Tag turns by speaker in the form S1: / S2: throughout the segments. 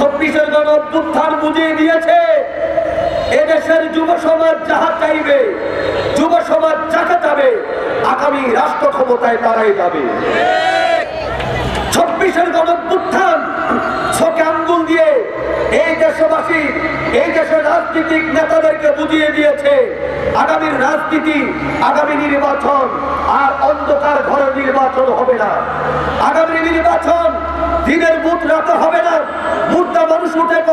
S1: চব্বিশের গণ অভ্যুত্থান বুঝিয়ে দিয়েছে। এদেশের যুব সমাজ যাহা চাইবে, যুব সমাজ যাকে যাবে আগামী রাষ্ট্র ক্ষমতায় তারাই যাবে। চব্বিশের গণভ্যুত্থান চোখে আঙ্গুল দিয়ে এই দেশবাসী, এই দেশের রাজনীতিক নেতাদেরকে বুঝিয়ে দিয়েছে আগামীর রাজনীতি, আগামী নির্বাচন, আর অন্ধকার ঘরে নির্বাচন হবে না। আগামী নির্বাচন দিনের ভোট রাতে হবে না।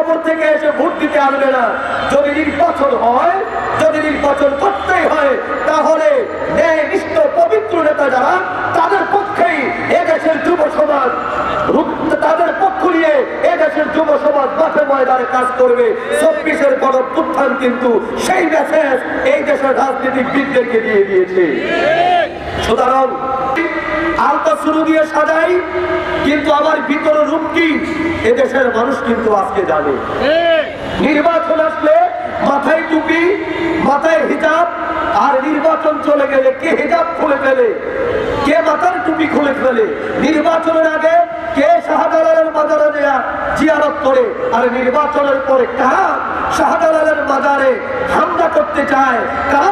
S1: কবর থেকে এসে ভোট দিতে আসবে না। যদি নির্বাচন হয়, যদি নির্বাচন করতেই হয়, তাহলে ন্যায় পবিত্র নেতা যারা, তাদের পক্ষেই এদেশের যুব সমাজ তাদের পক্ষ নিয়ে এদেশের যুব সমাজ মাঠে ময়দানে কাজ করবে। চব্বিশের গণপুত্থান কিন্তু সেই মেসেজ এই দেশের রাজনীতিবিদদেরকে দিয়ে দিয়েছে। সুতরাং আলতা শুরু দিয়ে সাজাই, কিন্তু আমার ভিতরে রূপ কি? এদেশের মানুষ কিন্তু আজকে জানে। নির্বাচন আসলে মাথায় টুপি, মাথায় হিজাব, আর নির্বাচন চলে গেলে কে হিজাব খুলে ফেলে? কে মাথার টুপি খুলে ফেলে? নির্বাচনের আগে কে শাহজালালের মাজারে দেয়া জিয়ারত করে? আর নির্বাচনের পরে কারা শাহজালালের মাজারে হামলা করতে চায়? কারা